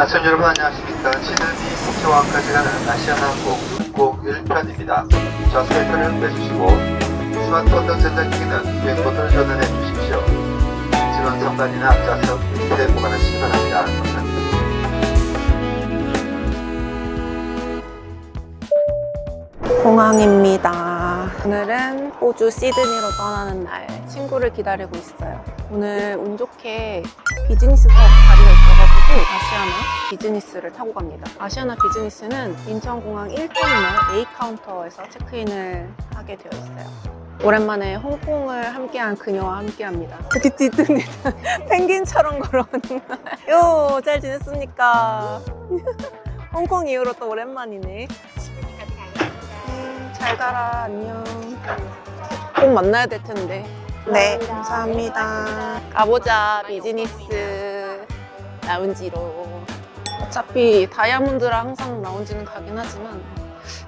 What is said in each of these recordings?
아천 여러분 안녕하십니까. 시드니 국제공항까지 가는 아시아나항공 601편입니다. 좌석에표를 빼주시고 스마트폰 등 전자기기는 비행번호를 전환해 주십시오. 직원 선반이나 앞좌석 밑에 보관하시기 바랍니다. 감사합니다. 공항입니다. 오늘은 호주 시드니로 떠나는 날 친구를 기다리고 있어요. 오늘 운 좋게 비즈니스 사업 자리가 있어가 지고 아시아나 비즈니스를 타고 갑니다. 아시아나 비즈니스는 인천공항 1터미널 A 카운터에서 체크인을 하게 되어 있어요. 오랜만에 홍콩을 함께한 그녀와 함께합니다. 뒤뚱뒤뚱 펭귄처럼 걸어오는 날. 요, 잘 지냈습니까? 홍콩 이후로 또 오랜만이네. 음, 잘 가라 안녕 꼭 만나야 될 텐데 네 감사합니다 가보자 비즈니스 라운지로 어차피 다이아몬드랑 항상 라운지는 가긴 하지만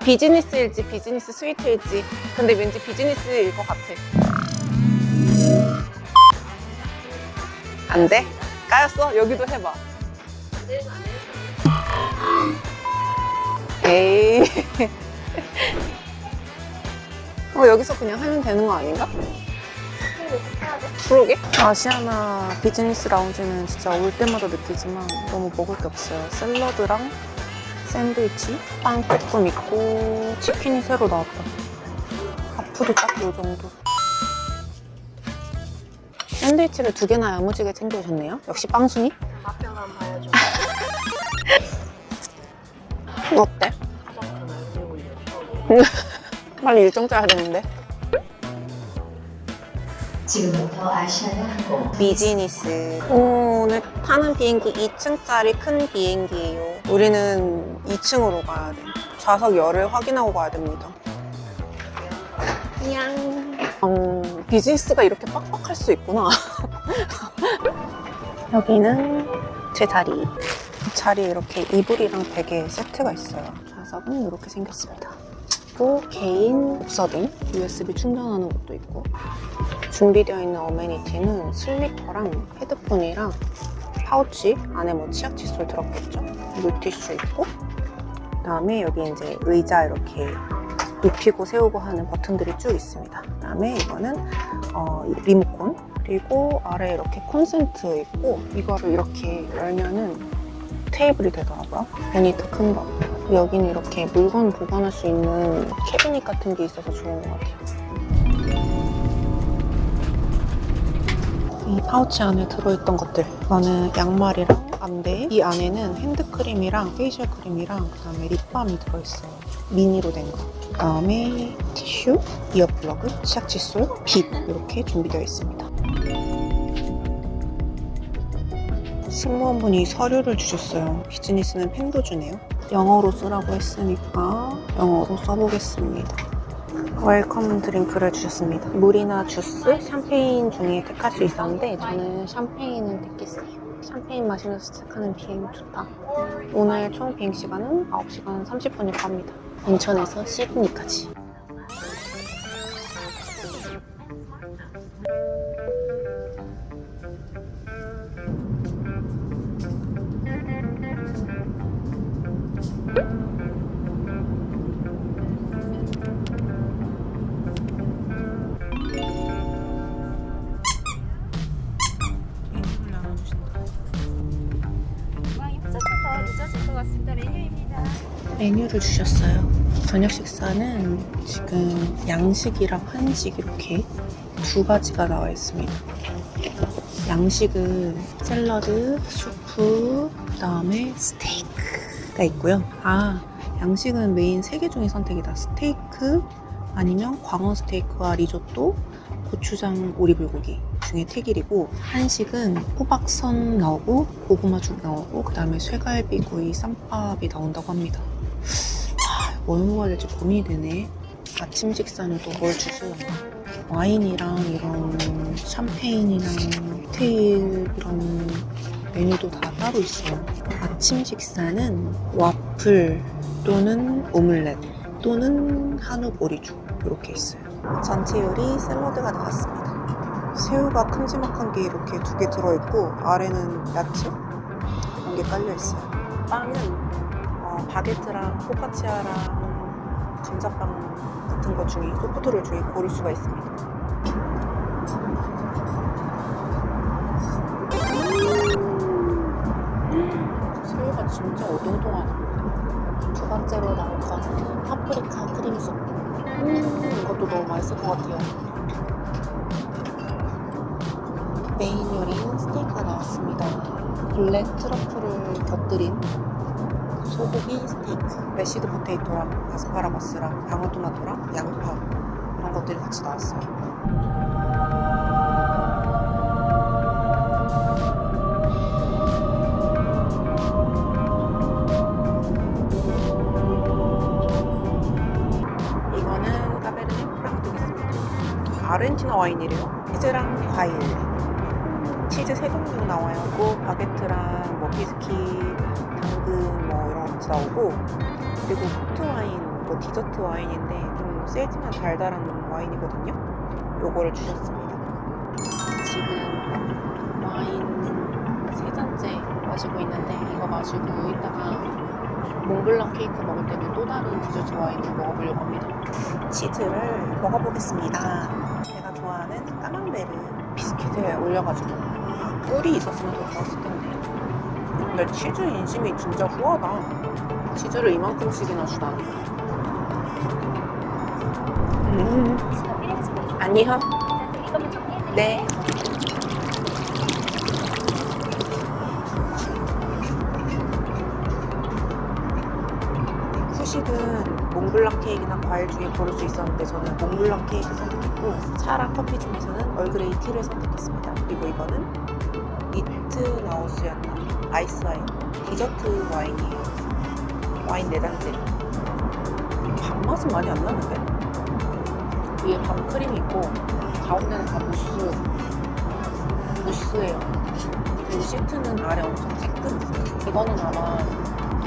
비즈니스일지 비즈니스 스위트일지 근데 왠지 비즈니스일 것 같아 안 돼? 까였어? 여기도 해봐 에이 어, 여기서 그냥 하면 되는 거 아닌가? 그러게. 아시아나 비즈니스 라운지는 진짜 올 때마다 느끼지만 너무 먹을 게 없어요. 샐러드랑 샌드위치, 빵 조금 있고 치킨이 새로 나왔다. 하프도 딱요 정도. 샌드위치를 두 개나 야무지게 챙겨오셨네요. 역시 빵순이? 맛평만 봐야죠. 어때? 빨리 일정 짜야 되는데. 지금부터 아시아나 항공 비즈니스. 오, 오늘 타는 비행기 2층짜리 큰 비행기예요. 우리는 2층으로 가야 돼. 좌석 열을 확인하고 가야 됩니다. 냥. 음, 비즈니스가 이렇게 빡빡할 수 있구나. 여기는 제 자리. 자리에 이렇게 이불이랑 베개 세트가 있어요. 좌석은 이렇게 생겼습니다. 또 개인 복사등, USB 충전하는 것도 있고 준비되어 있는 어메니티는 슬리퍼랑 헤드폰이랑 파우치 안에 뭐 치약 칫솔 들었겠죠? 물티슈 있고 그다음에 여기 이제 의자 이렇게 눕히고 세우고 하는 버튼들이 쭉 있습니다. 그다음에 이거는 어, 이 리모컨 그리고 아래 이렇게 콘센트 있고 이거를 이렇게 열면은 테이블이 되더라고요. 모니터 큰 거. 여기는 이렇게 물건 보관할 수 있는 캐비닛 같은 게 있어서 좋은 것 같아요. 이 파우치 안에 들어있던 것들. 이거는 양말이랑 안대 이 안에는 핸드크림이랑 페이셜 크림이랑 그다음에 립밤이 들어있어요. 미니로 된거. 그다음에 티슈, 이어플러그, 치약 칫솔, 빗 이렇게 준비되어 있습니다. 승무원분이 서류를 주셨어요. 비즈니스는 펜도 주네요. 영어로 쓰라고 했으니까 영어로 써보겠습니다 웰컴 드링크를 주셨습니다. 물이나 주스, 샴페인 중에 택할 수 있었는데 저는 샴페인을 택했어요. 샴페인 마시면서 시작하는 비행 좋다. 오늘 총 비행 시간은 9시간 30분일 겁니다. 인천에서 시드니까지. 메뉴를 주셨어요. 저녁 식사는 지금 양식이랑 한식 이렇게 두 가지가 나와 있습니다. 양식은 샐러드, 수프, 그다음에 스테이크가 있고요. 아, 양식은 메인 세 개 중에 선택이다. 스테이크 아니면 광어 스테이크와 리조또, 고추장 오리불고기 중에 택일이고 한식은 호박선 나오고 고구마죽 나오고 그 다음에 쇠갈비구이 쌈밥이 나온다고 합니다. 하, 뭘 먹어야 될지 고민이 되네. 아침 식사는 또 뭘 주실려나? 와인이랑 이런 샴페인이랑 칵테일 이런 메뉴도 다 따로 있어요. 아침 식사는 와플 또는 오믈렛 또는 한우 보리죽 이렇게 있어요. 전체 요리 샐러드가 나왔습니다. 새우가 큼지막한 게 이렇게 두 개 들어있고 아래는 야채 이런 게 깔려 있어요. 빵은 어, 바게트랑 포카치아랑 감자빵 같은 것 중에 소프트롤 중에 고를 수가 있습니다. 새우가 진짜 오동통하다. 두 번째로 나올 거는 파프리카 크림숙. 음, 이것도 너무 맛있을 것 같아요. 메인 요리인 스테이크가 나왔습니다. 블랙 트러플을 곁들인 소고기 스테이크, 메시드 포테이토랑 아스파라거스랑 방울토마토랑 양파 이런 것들이 같이 나왔어요. 이거는 까베르네 프랑크입니다. 아르헨티나 와인이래요. 치즈랑 과일, 치즈 세 종류 나와요. 그 바게트랑 뭐 비스킷, 같이 나오고 그리고 포트 와인, 뭐 디저트 와인인데 좀 세지만 달달한 와인이거든요. 요거를 주셨습니다. 지금 와인 세 잔째 마시고 있는데 이거 마시고 이따가 몽블랑 케이크 먹을 때는 또 다른 디저트 와인을 먹어보려고 합니다. 치즈를 먹어보겠습니다. 제가 좋아하는 까망베르 비스킷에 올려가지고 꿀이 있었으면 더 좋았을 텐데. 근데 치즈 인심이 진짜 후하다. 치즈를 이만큼씩이나 주다니. 음, 아니요. 네. 후식은 몽블랑 케이크나 과일 중에 고를 수 있었는데 저는 몽블랑 케이크 선택했고 차랑 커피 중에서는 얼그레이 티를 선택했습니다. 그리고 이거는 니트 나우스였나 아이스 와인 디저트 와인이에요. 와인 4잔째. 밥맛은 많이 안 나는데? 위에 밤 크림이 있고 가운데는 다 무스 무스예요. 그리고 시트는 아래 엄청 쬐끈했어요. 이거는 아마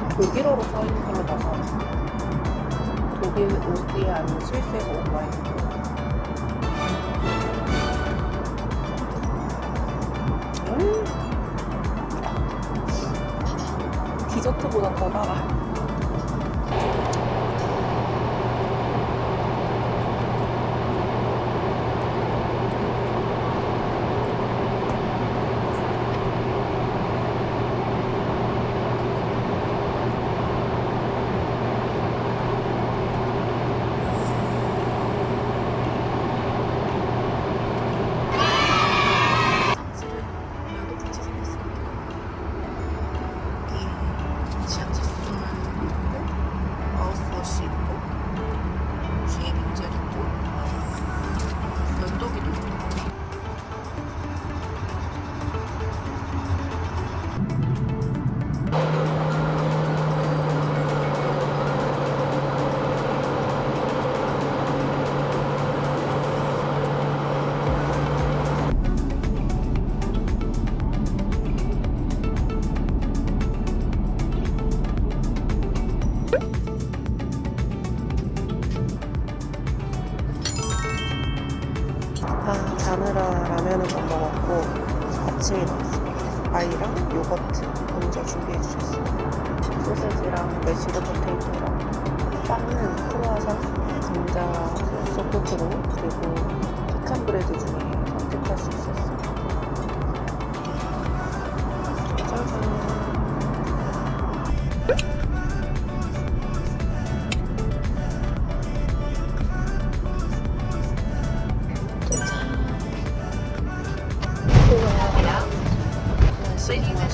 독일어로 써있는 걸로 봐서 독일, 오스트리아 아니면 스위스에서 온 와인이 자느라 라면은 못 먹었고 아침이 나왔습니다. 아이랑 요거트 먼저 준비해 주셨어요. 소세지랑 메시드 포테이토랑 빵은 크로아상, so you can go